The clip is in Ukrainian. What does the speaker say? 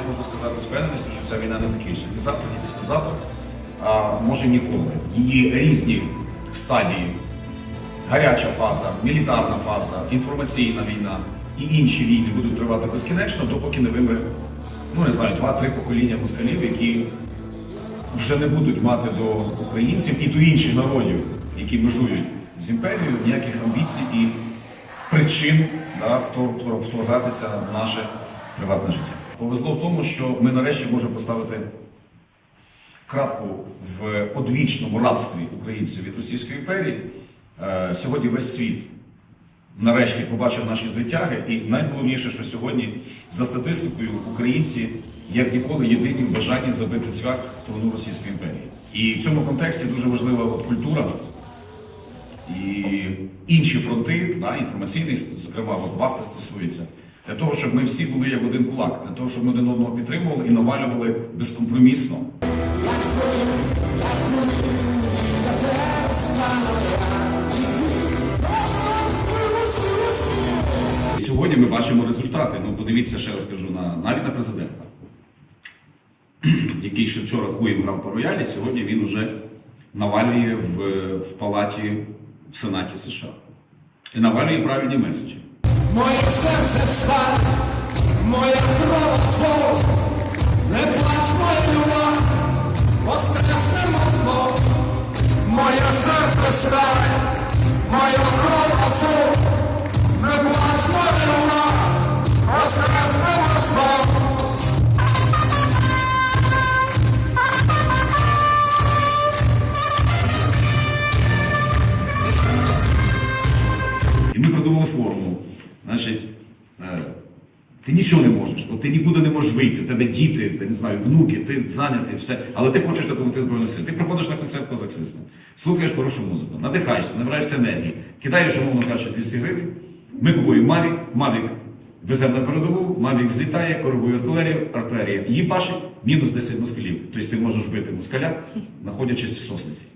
я можу сказати з впевненістю, що ця війна не закінчиться ні завтра, ні післязавтра, а може ніколи. Її різні стадії гаряча фаза, мілітарна фаза, інформаційна війна і інші війни будуть тривати безкінечно, допоки не вимре, ну не знаю, два-три покоління москалів, які вже не будуть мати до українців і до інших народів, які межують з імперією, ніяких амбіцій і причин да, втор- втор- вторгатися в наше приватне життя. Повезло в тому, що ми нарешті можемо поставити крапку в одвічному рабстві українців від Російської імперії. Е, Сьогодні весь світ нарешті побачив наші звитяги, і найголовніше, що сьогодні за статистикою українці як ніколи єдині в бажанні забити цвях трону Російської імперії. І в цьому контексті дуже важлива культура і інші фронти, да, інформаційний, зокрема, от вас це стосується. Для того, щоб ми всі були як один кулак, для того, щоб ми один одного підтримували і навалювали безкомпромісно. Сьогодні ми бачимо результати. Ну, подивіться, ще раз кажу, на, навіть на президента, який ще вчора хуєм грав по роялі, сьогодні він вже навалює в, в палаті в Сенаті США. І навалює правильні меседжі. Моє серце сталь, моя кров зов, не плач, моя люба, воскреснемо знов. Моє серце сталь, моя кров зов, не плач, моя люба, воскреснемо знов. Ми придумали формулу. Значить, е, ти нічого не можеш, от ти нікуди не можеш вийти, в тебе діти, я не знаю, внуки, ти зайнятий, все, але ти хочеш допомогти Збройним силам. Ти приходиш на концерт козак Систем, слухаєш хорошу музику, надихаєшся, набираєшся енергії, кидаєш, умовно кажучи, 200 гривень. Ми купуємо Mavic, Mavic веземо на передову, Mavic злітає, коригує артилерію, артилерія їбашить, мінус 10 москалів. Тобто ти можеш вбити москаля, знаходячись в сосниці.